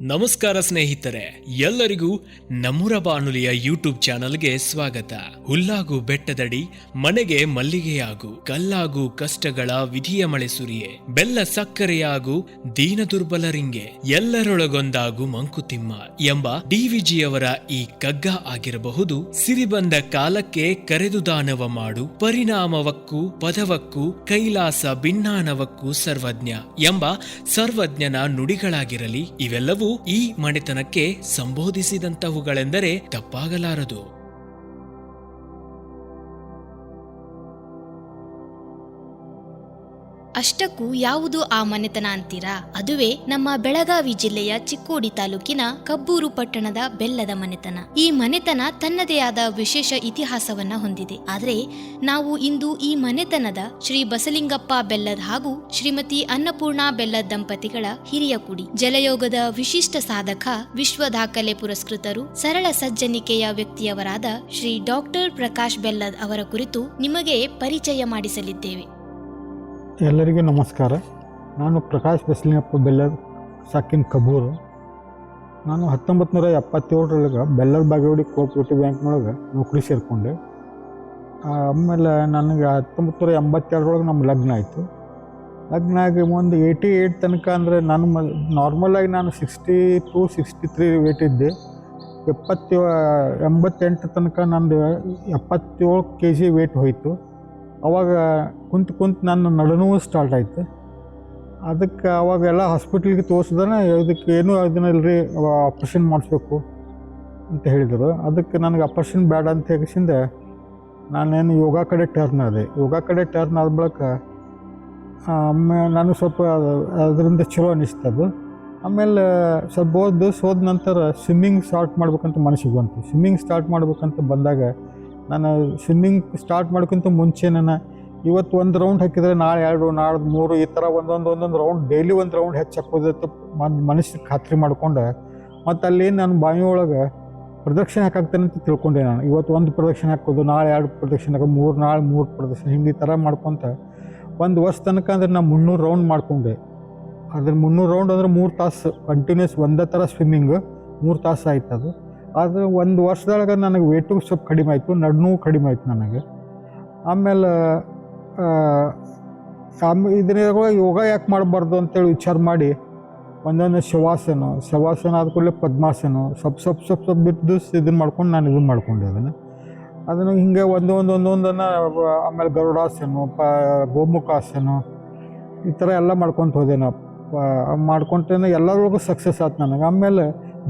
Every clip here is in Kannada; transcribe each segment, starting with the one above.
ನಮಸ್ಕಾರ ಸ್ನೇಹಿತರೆ, ಎಲ್ಲರಿಗೂ ನಮ್ಮೂರ ಬಾನುಲಿಯ ಯೂಟ್ಯೂಬ್ ಚಾನಲ್ಗೆ ಸ್ವಾಗತ. ಹುಲ್ಲಾಗು ಬೆಟ್ಟದಡಿ, ಮನೆಗೆ ಮಲ್ಲಿಗೆಯಾಗು, ಕಲ್ಲಾಗು ಕಷ್ಟಗಳ ವಿಧಿಯ ಮಳೆ ಸುರಿಯೇ, ಬೆಲ್ಲ ಸಕ್ಕರೆಯಾಗು ದೀನ ದುರ್ಬಲರಿಂಗೆ ಎಲ್ಲರೊಳಗೊಂದಾಗು ಮಂಕುತಿಮ್ಮ ಎಂಬ ಡಿವಿಜಿಯವರ ಈ ಕಗ್ಗ ಆಗಿರಬಹುದು. ಸಿರಿಬಂದ ಕಾಲಕ್ಕೆ ಕರೆದು ದಾನವ ಮಾಡು, ಪರಿಣಾಮವಕ್ಕೂ ಪದವಕ್ಕೂ ಕೈಲಾಸ ಭಿನ್ನಾನವಕ್ಕೂ ಸರ್ವಜ್ಞ ಎಂಬ ಸರ್ವಜ್ಞನ ನುಡಿಗಳಾಗಿರಲಿ, ಇವೆಲ್ಲವೂ ಈ ಮನೆತನಕ್ಕೆ ಸಂಬೋಧಿಸಿದಂತಹವುಗಳೆಂದರೆ ತಪ್ಪಾಗಲಾರದು. ಅಷ್ಟಕ್ಕೂ ಯಾವುದು ಆ ಮನೆತನ ಅಂತೀರಾ? ಅದುವೇ ನಮ್ಮ ಬೆಳಗಾವಿ ಜಿಲ್ಲೆಯ ಚಿಕ್ಕೋಡಿ ತಾಲೂಕಿನ ಕಬ್ಬೂರು ಪಟ್ಟಣದ ಬೆಲ್ಲದ ಮನೆತನ. ಈ ಮನೆತನ ತನ್ನದೇ ಆದ ವಿಶೇಷ ಇತಿಹಾಸವನ್ನ ಹೊಂದಿದೆ. ಆದರೆ ನಾವು ಇಂದು ಈ ಮನೆತನದ ಶ್ರೀ ಬಸಲಿಂಗಪ್ಪ ಬೆಲ್ಲದ್ ಹಾಗೂ ಶ್ರೀಮತಿ ಅನ್ನಪೂರ್ಣ ಬೆಲ್ಲದ್ ದಂಪತಿಗಳ ಹಿರಿಯ ಕುಡಿ. ಜಲಯೋಗದ ವಿಶಿಷ್ಟ ಸಾಧಕ, ವಿಶ್ವ ದಾಖಲೆ ಪುರಸ್ಕೃತರು, ಸರಳ ಸಜ್ಜನಿಕೆಯ ವ್ಯಕ್ತಿಯವರಾದ ಶ್ರೀ ಡಾಕ್ಟರ್ ಪ್ರಕಾಶ್ ಬೆಲ್ಲದ್ ಅವರ ಕುರಿತು ನಿಮಗೆ ಪರಿಚಯ ಮಾಡಿಸಲಿದ್ದೇವೆ. ಎಲ್ಲರಿಗೂ ನಮಸ್ಕಾರ. ನಾನು ಪ್ರಕಾಶ್ ಬೆಸ್ಲಿನಪ್ಪ ಬೆಲ್ಲರ್ ಸಾಕಿನ್ ಕಬೂರು. ನಾನು ಹತ್ತೊಂಬತ್ತು ನೂರ ಎಪ್ಪತ್ತೇಳರೊಳಗೆ ಬೆಲ್ಲದ ಬಾಗೇವಾಡಿ ಕೋಪರೇಟಿವ್ ಬ್ಯಾಂಕ್ನೊಳಗೆ ನೌಕರಿ ಸೇರಿಕೊಂಡೆ. ಆಮೇಲೆ ನನಗೆ ಹತ್ತೊಂಬತ್ತು ನೂರ ಎಂಬತ್ತೆರಡರೊಳಗೆ ನಮ್ಮ ಲಗ್ನ ಆಯಿತು. ಲಗ್ನ ಆಗಿ ಒಂದು ಏಯ್ಟಿ ಏಯ್ಟ್ ತನಕ ಅಂದರೆ ನಾನು ಮ, ನಾರ್ಮಲಾಗಿ ನಾನು sixty two sixty three weight ಇದ್ದೆ. ಎಪ್ಪತ್ತೇ ಎಂಬತ್ತೆಂಟು ತನಕ ನಂದು ಎಪ್ಪತ್ತೇಳು ಕೆ ಜಿ ವೇಟ್ ಹೋಯಿತು. ಅವಾಗ ಕುಂತು ಕುಂತು ನನ್ನ ನಡನೂ ಸ್ಟಾರ್ಟ್ ಆಯಿತು. ಅದಕ್ಕೆ ಅವಾಗೆಲ್ಲ ಹಾಸ್ಪಿಟ್ಲಿಗೆ ತೋರಿಸಿದ್ರೆ ಇದಕ್ಕೆ ಏನೂ ಅದನ್ನಿಲ್ರಿ ಆಪ್ರೇಷನ್ ಮಾಡಿಸ್ಬೇಕು ಅಂತ ಹೇಳಿದರು. ಅದಕ್ಕೆ ನನಗೆ ಆಪ್ರೇಷನ್ ಬೇಡ ಅಂತ ಹೇಳಿಸಿಂದ ನಾನೇನು ಯೋಗ ಕಡೆ ಟರ್ನ್ ಆದೆ. ಯೋಗ ಕಡೆ ಟರ್ನ್ ಆದ ಬಳಿಕ ನಾನು ಸ್ವಲ್ಪ ಅದರಿಂದ ಚಲೋ ಅನಿಸ್ತದು ಆಮೇಲೆ ಸ್ವಲ್ಪ ಓದ್ದು ಸೋದ ನಂತರ ಸ್ವಿಮ್ಮಿಂಗ್ ಸ್ಟಾರ್ಟ್ ಮಾಡ್ಬೇಕಂತ ಮನಸ್ಸಿಗೆ ಬಂತು. ಸ್ವಿಮ್ಮಿಂಗ್ ಸ್ಟಾರ್ಟ್ ಮಾಡ್ಬೇಕಂತ ಬಂದಾಗ ನಾನು ಸ್ವಿಮ್ಮಿಂಗ್ ಸ್ಟಾರ್ಟ್ ಮಾಡೋಕ್ಕಿಂತ ಮುಂಚೆ ನಾನು ಇವತ್ತು ಒಂದು ರೌಂಡ್ ಹಾಕಿದರೆ ನಾಳೆ ಎರಡು ನಾಳೆ ಮೂರು, ಈ ಥರ ಒಂದೊಂದು ಒಂದೊಂದು ರೌಂಡ್ ಡೈಲಿ ಒಂದು ರೌಂಡ್ ಹೆಚ್ಚು ಹಾಕೋದತ್ತು ಮನ್, ಮನಸ್ಸಿಗೆ ಖಾತ್ರಿ ಮಾಡ್ಕೊಂಡು. ಮತ್ತು ಅಲ್ಲಿ ನಾನು ಬಾವಿ ಒಳಗೆ ಪ್ರದಕ್ಷಿಣೆ ಹಾಕಾಗ್ತಾನೆ ಅಂತ ತಿಳ್ಕೊಂಡೆ ನಾನು. ಇವತ್ತು ಒಂದು ಪ್ರದಕ್ಷಿಣೆ ಹಾಕೋದು, ನಾಳೆ ಎರಡು ಪ್ರದಕ್ಷಿಣೆ ಹಾಕೋದು, ಮೂರು, ನಾಳೆ ಮೂರು ಪ್ರದಕ್ಷಿಣೆ, ಹಿಂಗೆ ಈ ಥರ ಮಾಡ್ಕೊತ ಒಂದು ವರ್ಷ ತನಕ ಅಂದ್ರೆ ನಾನು ಮುನ್ನೂರು ರೌಂಡ್ ಮಾಡ್ಕೊಂಡೆ. ಅದ್ರ ಮುನ್ನೂರು ರೌಂಡ್ ಅಂದ್ರೆ ಮೂರು ತಾಸು ಕಂಟಿನ್ಯೂಸ್ ಒಂದೇ ಥರ ಸ್ವಿಮ್ಮಿಂಗು ಮೂರು ತಾಸು ಆಯ್ತು ಅದು ಆದರೆ ಒಂದು ವರ್ಷದೊಳಗೆ ನನಗೆ ವೇಟು ಸ್ವಲ್ಪ ಕಡಿಮೆ ಆಯಿತು, ನಡ್ನೋವು ಕಡಿಮೆ ಆಯಿತು ನನಗೆ. ಆಮೇಲೆ ಸಾಮ್ ಇದ್ರಾಗ ಯೋಗ ಯಾಕೆ ಮಾಡಬಾರ್ದು ಅಂತೇಳಿ ವಿಚಾರ ಮಾಡಿ, ಒಂದೊಂದು ಶವಾಸನ ಶವಾಸನ ಆದ ಕೂಡಲೇ ಪದ್ಮಾಸನ, ಸ್ವಲ್ಪ ಸ್ವಲ್ಪ ಸ್ವಲ್ಪ ಸ್ವಲ್ಪ ಬಿಟ್ಟು ಇದನ್ನು ಮಾಡ್ಕೊಂಡು ನಾನು ಇದನ್ನು ಮಾಡ್ಕೊಂಡೆ ಅದನ್ನು. ಅದನ್ನು ಹಿಂಗೆ ಒಂದೊಂದು ಒಂದು ಒಂದೊಂದನ್ನು ಆಮೇಲೆ ಗರುಡಾಸನ, ಪ, ಗೋಮುಖಾಸನ, ಈ ಥರ ಎಲ್ಲ ಮಾಡ್ಕೊತ ಹೋದೆ ನಾ ಮಾಡ್ಕೊಂತೇನೆ ಎಲ್ಲರೊಳಗೂ ಸಕ್ಸಸ್ ಆಯ್ತು ನನಗೆ. ಆಮೇಲೆ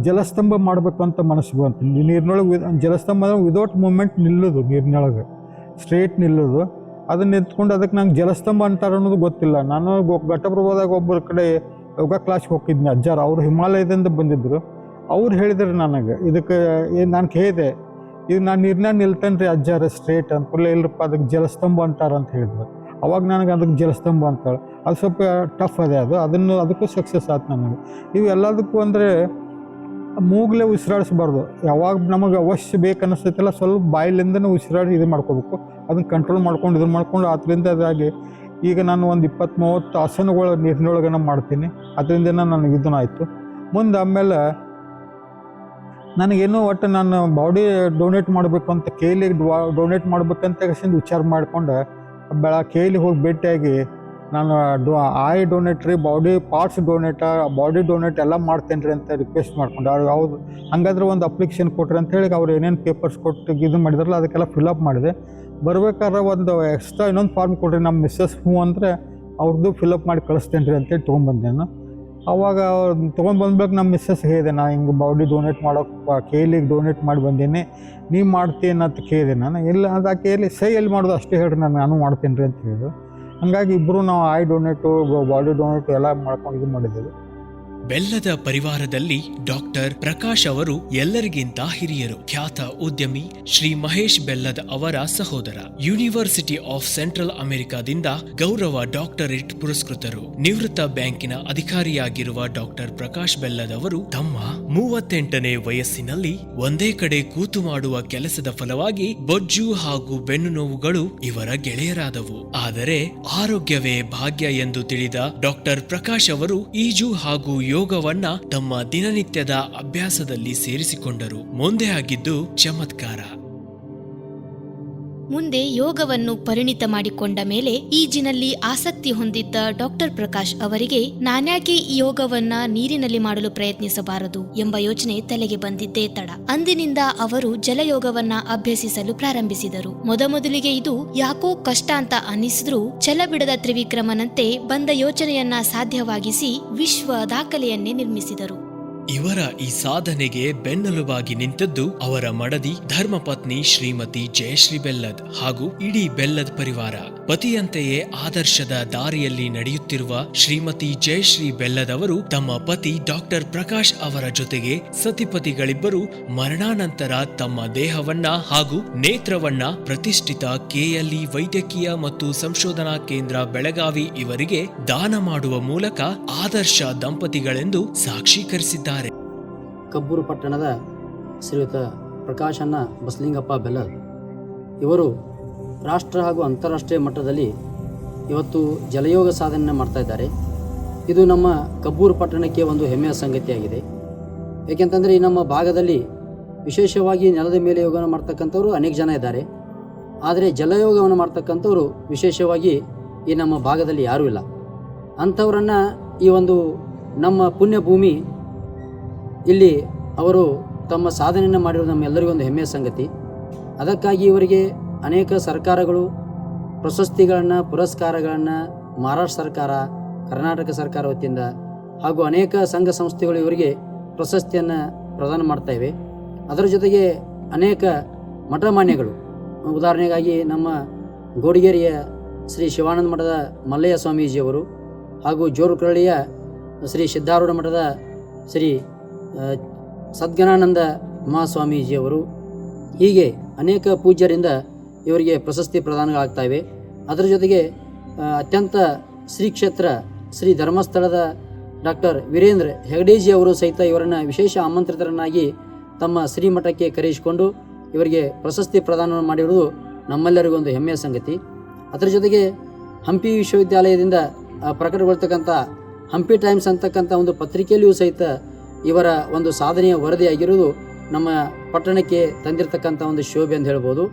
ಜಲಸ್ತಂಭ ಮಾಡಬೇಕು ಅಂತ ಮನಸ್ಸು ಬಂತು ನೀರಿನೊಳಗೆ ಜಲಸ್ತಂಭ ವಿದೌಟ್ ಮೂಮೆಂಟ್ ನಿಲ್ಲೋದು ನೀರಿನೊಳಗೆ. ಸ್ಟ್ರೇಟ್ ನಿಲ್ಲೋದು. ಅದನ್ನ ನಿಂತ್ಕೊಂಡು ಅದಕ್ಕೆ ನಂಗೆ ಜಲಸ್ತಂಭ ಅಂತಾರೆ ಅನ್ನೋದು ಗೊತ್ತಿಲ್ಲ. ನಾನು ಘಟಪ್ರಭಾದಾಗ ಒಬ್ಬರ ಕಡೆ ಯೋಗ ಕ್ಲಾಸ್ಗೆ ಹೋಗಿದ್ನಿ. ಅಜ್ಜಾರು ಅವರು ಹಿಮಾಲಯದಿಂದ ಬಂದಿದ್ದರು ಅವ್ರು ಹೇಳಿದ್ರು ನನಗೆ, ಇದಕ್ಕೆ ಏನು ನಾನು ಕೇಳಿದೆ. ಇದು ನಾನು ನೀರ್ನಾಗ ನಿಲ್ತೇನೆ ರೀ ಅಜ್ಜಾರ ಸ್ಟ್ರೇಟ್ ಅಂತ ಕೂಡಲೇ ಇಲ್ಲಪ್ಪ ಅದಕ್ಕೆ ಜಲಸ್ತಂಭ ಅಂತಾರೆ ಅಂತ ಹೇಳಿದ್ರು. ಅವಾಗ ನನಗೆ ಅದಕ್ಕೆ ಜಲಸ್ತಂಭ ಅಂತಾಳೆ. ಅದು ಸ್ವಲ್ಪ ಟಫ್ ಅದೇ ಅದು. ಅದನ್ನು, ಅದಕ್ಕೂ ಸಕ್ಸಸ್ ಆಯ್ತು ನನಗೆ. ಇವು ಎಲ್ಲದಕ್ಕೂ ಅಂದರೆ ಮೂಗ್ಲೇ ಉಸಿರಾಡಿಸ್ಬಾರ್ದು. ಯಾವಾಗ ನಮಗೆ ಅವಶ್ಯ ಬೇಕು ಅನ್ನಿಸ್ತೈತಲ್ಲ ಸ್ವಲ್ಪ ಬಾಯಿಲಿಂದನೇ ಉಸಿರಾಡಿ ಇದು ಮಾಡ್ಕೋಬೇಕು. ಅದನ್ನು ಕಂಟ್ರೋಲ್ ಮಾಡ್ಕೊಂಡು ಇದು ಮಾಡ್ಕೊಂಡು ಅದರಿಂದ ಅದಾಗಿ ಈಗ ನಾನು ಒಂದು ಇಪ್ಪತ್ತು ಮೂವತ್ತು ಆಸನಗಳ ನೀರಿನೊಳಗೆ ನಾನು ಮಾಡ್ತೀನಿ. ಅದರಿಂದ ನನಗೆ ಇದನ್ನ ಆಯಿತು. ಮುಂದೆ ಆಮೇಲೆ ನನಗೇನು ಒಟ್ಟು ನಾನು ಬಾಡಿ ಡೊನೇಟ್ ಮಾಡಬೇಕು ಅಂತ ಕೇಲಿ ಡೊನೇಟ್ ಮಾಡ್ಬೇಕಂತ ವಿಚಾರ ಮಾಡಿಕೊಂಡು ಬೆಳ ಕೇಲಿ ಹೋಗಿ ಭೇಟಿಯಾಗಿ ನಾನು ಡೊ ಆಯ್ ಡೊನೇಟ್ ರೀ body parts donate body donate ಎಲ್ಲ ಮಾಡ್ತೇನೆ ರೀ ಅಂತ ರಿಕ್ವೆಸ್ಟ್ ಮಾಡ್ಕೊಂಡು. ಅವ್ರು ಹಂಗಾದ್ರೆ ಒಂದು ಅಪ್ಲಿಕೇಶನ್ ಕೊಟ್ರಿ ಅಂತ ಹೇಳಿ ಅವ್ರು ಏನೇನು ಪೇಪರ್ಸ್ ಕೊಟ್ಟು ಇದು ಮಾಡಿದ್ರಲ್ಲ, ಅದಕ್ಕೆಲ್ಲ ಫಿಲಪ್ ಮಾಡಿದೆ. ಬರ್ಬೇಕಾದ್ರೆ ಒಂದು ಎಕ್ಸ್ಟ್ರಾ ಇನ್ನೊಂದು ಫಾರ್ಮ್ ಕೊಡ್ರಿ, ನಮ್ಮ ಮಿಸ್ಸಸ್ ಹ್ಞೂ ಅಂದರೆ ಅವ್ರದ್ದು ಫಿಲಪ್ ಮಾಡಿ ಕಳಿಸ್ತೇನೆ ರೀ ಅಂತೇಳಿ ತೊಗೊಂಡ್ಬಂದೆ ನಾನು. ಅವಾಗ ತೊಗೊಂಡು ಬಂದ್ಬೇಕು ನಮ್ಮ ಮಿಸ್ಸಸ್ ಹೇಳಿದೆ ನಾನು ಹಿಂಗೆ ಬಾಡಿ ಡೊನೇಟ್ ಮಾಡೋಕೆ ಕೇಲಿಗೆ ಡೊನೇಟ್ ಮಾಡಿ ಬಂದೀನಿ, ನೀವು ಮಾಡ್ತೀನಿ ಅಂತ ಕೇಳಿದೆ ನಾನು. ಇಲ್ಲ, ಅದು ಆ ಕೇಳಿ ಸೈ ಎಲ್ಲಿ ಮಾಡೋದು ಅಷ್ಟೇ ಹೇಳ್ರಿ ನಾನು ನಾನು ಮಾಡ್ತೀನಿ ರೀ ಅಂತ ಹೇಳಿದ್ರು. ಹಂಗಾಗಿ ಇಬ್ಬರು ನಾವು ಐ ಡೊನೇಟು ಬಾಡಿ ಡೊನೇಟು ಎಲ್ಲ ಮಾಡ್ಕೊಂಡು ಇದು ಮಾಡಿದ್ದೇವೆ. ಬೆಲ್ಲದ ಪರಿವಾರದಲ್ಲಿ ಡಾಕ್ಟರ್ ಪ್ರಕಾಶ್ ಅವರು ಎಲ್ಲರಿಗಿಂತ ಹಿರಿಯರು. ಖ್ಯಾತ ಉದ್ಯಮಿ ಶ್ರೀ ಮಹೇಶ್ ಬೆಲ್ಲದ ಅವರ ಸಹೋದರ. ಯೂನಿವರ್ಸಿಟಿ ಆಫ್ ಸೆಂಟ್ರಲ್ ಅಮೆರಿಕಾದಿಂದ ಗೌರವ ಡಾಕ್ಟರೇಟ್ ಪುರಸ್ಕೃತರು. ನಿವೃತ್ತ ಬ್ಯಾಂಕಿನ ಅಧಿಕಾರಿಯಾಗಿರುವ ಡಾಕ್ಟರ್ ಪ್ರಕಾಶ್ ಬೆಲ್ಲದ ಅವರು ತಮ್ಮ ಮೂವತ್ತೆಂಟನೇ ವಯಸ್ಸಿನಲ್ಲಿ ಒಂದೇ ಕಡೆ ಕೂತು ಮಾಡುವ ಕೆಲಸದ ಫಲವಾಗಿ ಬೊಜ್ಜು ಹಾಗೂ ಬೆನ್ನು ನೋವುಗಳು ಇವರ ಗೆಳೆಯರಾದವು. ಆದರೆ ಆರೋಗ್ಯವೇ ಭಾಗ್ಯ ಎಂದು ತಿಳಿದ ಡಾಕ್ಟರ್ ಪ್ರಕಾಶ್ ಅವರು ಈಜು ಹಾಗೂ ಯೋಗವನ್ನ ತಮ್ಮ ದಿನನಿತ್ಯದ ಅಭ್ಯಾಸದಲ್ಲಿ ಸೇರಿಸಿಕೊಂಡರು. ಮುಂದೆ ಆಗಿದ್ದು ಚಮತ್ಕಾರ. ಮುಂದೆ ಯೋಗವನ್ನು ಪರಿಣಿತ ಮಾಡಿಕೊಂಡ ಮೇಲೆ ಈಜಿನಲ್ಲಿ ಆಸಕ್ತಿ ಹೊಂದಿದ್ದ ಡಾಕ್ಟರ್ ಪ್ರಕಾಶ್ ಅವರಿಗೆ ನಾನ್ಯಾಕೆ ಈ ಯೋಗವನ್ನ ನೀರಿನಲ್ಲಿ ಮಾಡಲು ಪ್ರಯತ್ನಿಸಬಾರದು ಎಂಬ ಯೋಚನೆ ತಲೆಗೆ ಬಂದಿದ್ದೇ ತಡ. ಅಂದಿನಿಂದ ಅವರು ಜಲಯೋಗವನ್ನ ಅಭ್ಯಸಿಸಲು ಪ್ರಾರಂಭಿಸಿದರು. ಮೊದಮೊದಲಿಗೆ ಇದು ಯಾಕೋ ಕಷ್ಟ ಅಂತ ಅನ್ನಿಸಿದ್ರೂ ಛಲಬಿಡದ ತ್ರಿವಿಕ್ರಮನಂತೆ ಬಂದ ಯೋಚನೆಯನ್ನ ಸಾಧ್ಯವಾಗಿಸಿ ವಿಶ್ವ ದಾಖಲೆಯನ್ನೇ ನಿರ್ಮಿಸಿದರು. ಇವರ ಈ ಸಾಧನೆಗೆ ಬೆನ್ನೆಲುಬಾಗಿ ನಿಂತದ್ದು ಅವರ ಮಡದಿ ಧರ್ಮಪತ್ನಿ ಶ್ರೀಮತಿ ಜಯಶ್ರೀ ಬೆಲ್ಲದ್ ಹಾಗೂ ಇಡೀ ಬೆಲ್ಲದ್ ಪರಿವಾರ. ಪತಿಯಂತೆಯೇ ಆದರ್ಶದ ದಾರಿಯಲ್ಲಿ ನಡೆಯುತ್ತಿರುವ ಶ್ರೀಮತಿ ಜಯಶ್ರೀ ಬೆಲ್ಲದವರು ತಮ್ಮ ಪತಿ ಡಾಕ್ಟರ್ ಪ್ರಕಾಶ್ ಅವರ ಜೊತೆಗೆ ಸತಿಪತಿಗಳಿಬ್ಬರು ಮರಣಾನಂತರ ತಮ್ಮ ದೇಹವನ್ನ ಹಾಗೂ ನೇತ್ರವನ್ನ ಪ್ರತಿಷ್ಠಿತ ಕೆಎಲ್ಇ ವೈದ್ಯಕೀಯ ಮತ್ತು ಸಂಶೋಧನಾ ಕೇಂದ್ರ ಬೆಳಗಾವಿ ಇವರಿಗೆ ದಾನ ಮಾಡುವ ಮೂಲಕ ಆದರ್ಶ ದಂಪತಿಗಳೆಂದು ಸಾಕ್ಷೀಕರಿಸಿದ್ದಾರೆ. ಕಬ್ಬೂರು ಪಟ್ಟಣದ ಶ್ರೀಯುತ ಪ್ರಕಾಶನ್ನ ಬಸಲಿಂಗಪ್ಪ ಬೆಲ್ಲ ಇವರು ರಾಷ್ಟ್ರ ಹಾಗೂ ಅಂತಾರಾಷ್ಟ್ರೀಯ ಮಟ್ಟದಲ್ಲಿ ಇವತ್ತು ಜಲಯೋಗ ಸಾಧನೆ ಮಾಡ್ತಾ ಇದ್ದಾರೆ. ಇದು ನಮ್ಮ ಕಬ್ಬೂರು ಪಟ್ಟಣಕ್ಕೆ ಒಂದು ಹೆಮ್ಮೆಯ ಸಂಗತಿಯಾಗಿದೆ. ಏಕೆಂತಂದರೆ ಈ ನಮ್ಮ ಭಾಗದಲ್ಲಿ ವಿಶೇಷವಾಗಿ ನೆಲದ ಮೇಲೆ ಯೋಗವನ್ನು ಮಾಡ್ತಕ್ಕಂಥವ್ರು ಅನೇಕ ಜನ ಇದ್ದಾರೆ. ಆದರೆ ಜಲಯೋಗವನ್ನು ಮಾಡ್ತಕ್ಕಂಥವ್ರು ವಿಶೇಷವಾಗಿ ಈ ನಮ್ಮ ಭಾಗದಲ್ಲಿ ಯಾರೂ ಇಲ್ಲ. ಅಂಥವರನ್ನು ಈ ಒಂದು ನಮ್ಮ ಪುಣ್ಯಭೂಮಿ ಇಲ್ಲಿ ಅವರು ತಮ್ಮ ಸಾಧನೆಯನ್ನು ಮಾಡಿರೋದು ನಮ್ಮೆಲ್ಲರಿಗೂ ಒಂದು ಹೆಮ್ಮೆಯ ಸಂಗತಿ. ಅದಕ್ಕಾಗಿ ಇವರಿಗೆ ಅನೇಕ ಸರ್ಕಾರಗಳು ಪ್ರಶಸ್ತಿಗಳನ್ನು, ಪುರಸ್ಕಾರಗಳನ್ನು ಮಹಾರಾಷ್ಟ್ರ ಸರ್ಕಾರ, ಕರ್ನಾಟಕ ಸರ್ಕಾರ ವತಿಯಿಂದ ಹಾಗೂ ಅನೇಕ ಸಂಘ ಸಂಸ್ಥೆಗಳು ಇವರಿಗೆ ಪ್ರಶಸ್ತಿಯನ್ನು ಪ್ರದಾನ ಮಾಡ್ತಾ ಇವೆ. ಅದರ ಜೊತೆಗೆ ಅನೇಕ ಮಠಮಾನ್ಯಗಳು. ಉದಾಹರಣೆಗಾಗಿ ನಮ್ಮ ಗೋಡಿಗೇರಿಯ ಶ್ರೀ ಶಿವಾನಂದ ಮಠದ ಮಲ್ಲಯ್ಯ ಸ್ವಾಮೀಜಿಯವರು ಹಾಗೂ ಜೋರುಕರಳಿಯ ಶ್ರೀ ಸಿದ್ಧಾರೂಢ ಮಠದ ಶ್ರೀ ಸದ್ಗನಾನಂದ ಮಹಾಸ್ವಾಮೀಜಿಯವರು. ಹೀಗೆ ಅನೇಕ ಪೂಜ್ಯರಿಂದ ಇವರಿಗೆ ಪ್ರಶಸ್ತಿ ಪ್ರದಾನಗಳಾಗ್ತಾ ಇವೆ ಅದರ ಜೊತೆಗೆ ಅತ್ಯಂತ ಶ್ರೀ ಕ್ಷೇತ್ರ, ಶ್ರೀ ಧರ್ಮಸ್ಥಳದ ಡಾಕ್ಟರ್ ವೀರೇಂದ್ರ ಹೆಗಡೇಜಿ ಅವರು ಸಹಿತ ಇವರನ್ನು ವಿಶೇಷ ಆಮಂತ್ರಿತರನ್ನಾಗಿ ತಮ್ಮ ಶ್ರೀಮಠಕ್ಕೆ ಕರೆಯಿಸಿಕೊಂಡು ಇವರಿಗೆ ಪ್ರಶಸ್ತಿ ಪ್ರದಾನ ಮಾಡಿರುವುದು ನಮ್ಮೆಲ್ಲರಿಗೂ ಒಂದು ಹೆಮ್ಮೆಯ ಸಂಗತಿ. ಅದರ ಜೊತೆಗೆ, ಹಂಪಿ ವಿಶ್ವವಿದ್ಯಾಲಯದಿಂದ ಪ್ರಕಟಗೊಳ್ತಕ್ಕಂಥ ಹಂಪಿ ಟೈಮ್ಸ್ ಅಂತಕ್ಕಂಥ ಒಂದು ಪತ್ರಿಕೆಯಲ್ಲಿಯೂ ಸಹಿತ ಇವರ ಒಂದು ಸಾಧನೆಯ ವರದಿಯಾಗಿರುವುದು ನಮ್ಮ ಪಟ್ಟಣಕ್ಕೆ ತಂದಿರತಕ್ಕಂಥ ಒಂದು ಶೋಭೆ ಅಂತ ಹೇಳ್ಬೋದು.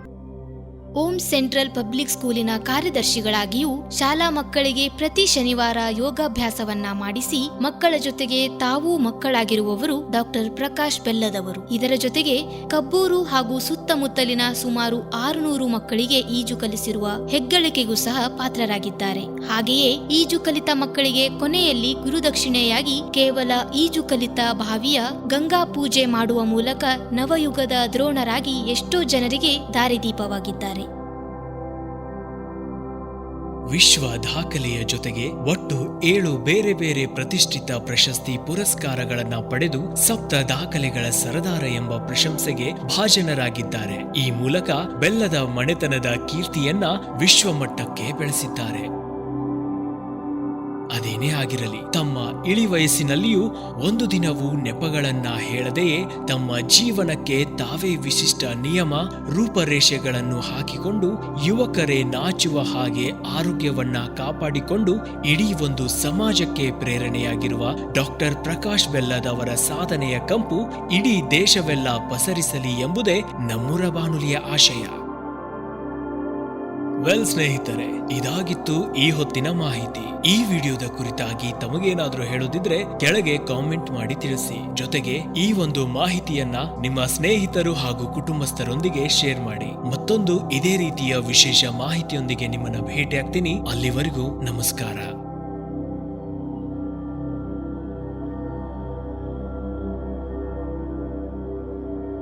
ಓಂ ಸೆಂಟ್ರಲ್ ಪಬ್ಲಿಕ್ ಸ್ಕೂಲಿನ ಕಾರ್ಯದರ್ಶಿಗಳಾಗಿಯೂ ಶಾಲಾ ಮಕ್ಕಳಿಗೆ ಪ್ರತಿ ಶನಿವಾರ ಯೋಗಾಭ್ಯಾಸವನ್ನ ಮಾಡಿಸಿ ಮಕ್ಕಳ ಜೊತೆಗೆ ತಾವೂ ಮಕ್ಕಳಾಗಿರುವವರು ಡಾಕ್ಟರ್ ಪ್ರಕಾಶ್ ಬೆಲ್ಲದವರು. ಇದರ ಜೊತೆಗೆ ಕಬ್ಬೂರು ಹಾಗೂ ಸುತ್ತಮುತ್ತಲಿನ ಸುಮಾರು ಆರುನೂರು ಮಕ್ಕಳಿಗೆ ಈಜು ಕಲಿಸಿರುವ ಹೆಗ್ಗಳಿಕೆಗೂ ಸಹ ಪಾತ್ರರಾಗಿದ್ದಾರೆ. ಹಾಗೆಯೇ ಈಜು ಕಲಿತ ಮಕ್ಕಳಿಗೆ ಕೊನೆಯಲ್ಲಿ ಗುರುದಕ್ಷಿಣೆಯಾಗಿ ಕೇವಲ ಈಜು ಕಲಿತ ಭಾವಿಯ ಗಂಗಾ ಪೂಜೆ ಮಾಡುವ ಮೂಲಕ ನವಯುಗದ ದ್ರೋಣರಾಗಿ ಎಷ್ಟೋ ಜನರಿಗೆ ದಾರಿದೀಪವಾಗಿದ್ದಾರೆ. ವಿಶ್ವ ದಾಖಲೆಯ ಜೊತೆಗೆ ಒಟ್ಟು ಏಳು ಬೇರೆ ಬೇರೆ ಪ್ರತಿಷ್ಠಿತ ಪ್ರಶಸ್ತಿ ಪುರಸ್ಕಾರಗಳನ್ನ ಪಡೆದು ಸಪ್ತ ದಾಖಲೆಗಳ ಸರದಾರ ಎಂಬ ಪ್ರಶಂಸೆಗೆ ಭಾಜನರಾಗಿದ್ದಾರೆ. ಈ ಮೂಲಕ ಬೆಲ್ಲದ ಮನೆತನದ ಕೀರ್ತಿಯನ್ನ ವಿಶ್ವಮಟ್ಟಕ್ಕೆ ಬೆಳೆಸಿದ್ದಾರೆ. ಅದೇನೇ ಆಗಿರಲಿ, ತಮ್ಮ ಇಳಿ ವಯಸ್ಸಿನಲ್ಲಿಯೂ ಒಂದು ದಿನವೂ ನೆಪಗಳನ್ನ ಹೇಳದೆಯೇ ತಮ್ಮ ಜೀವನಕ್ಕೆ ತಾವೇ ವಿಶಿಷ್ಟ ನಿಯಮ, ರೂಪರೇಷೆಗಳನ್ನು ಹಾಕಿಕೊಂಡು ಯುವಕರೇ ನಾಚುವ ಹಾಗೆ ಆರೋಗ್ಯವನ್ನ ಕಾಪಾಡಿಕೊಂಡು ಇಡೀ ಒಂದು ಸಮಾಜಕ್ಕೆ ಪ್ರೇರಣೆಯಾಗಿರುವ ಡಾಕ್ಟರ್ ಪ್ರಕಾಶ್ ಬೆಲ್ಲದವರ ಸಾಧನೆಯ ಕಂಪು ಇಡೀ ದೇಶವೆಲ್ಲ ಪಸರಿಸಲಿ ಎಂಬುದೇ ನಮ್ಮೂರ ಬಾನುಲಿಯ ಆಶಯ. ವೆಲ್ ಸ್ನೇಹಿತರೆ, ಇದಾಗಿತ್ತು ಈ ಹೊತ್ತಿನ ಮಾಹಿತಿ. ಈ ವಿಡಿಯೋದ ಕುರಿತಾಗಿ ತಮಗೇನಾದ್ರೂ ಹೇಳೋದಿದ್ರೆ ಕೆಳಗೆ ಕಾಮೆಂಟ್ ಮಾಡಿ ತಿಳಿಸಿ. ಜೊತೆಗೆ ಈ ಒಂದು ಮಾಹಿತಿಯನ್ನ ನಿಮ್ಮ ಸ್ನೇಹಿತರು ಹಾಗೂ ಕುಟುಂಬಸ್ಥರೊಂದಿಗೆ ಶೇರ್ ಮಾಡಿ. ಮತ್ತೊಂದು ಇದೇ ರೀತಿಯ ವಿಶೇಷ ಮಾಹಿತಿಯೊಂದಿಗೆ ನಿಮ್ಮನ್ನ ಭೇಟಿಯಾಗ್ತೀನಿ. ಅಲ್ಲಿವರೆಗೂ ನಮಸ್ಕಾರ.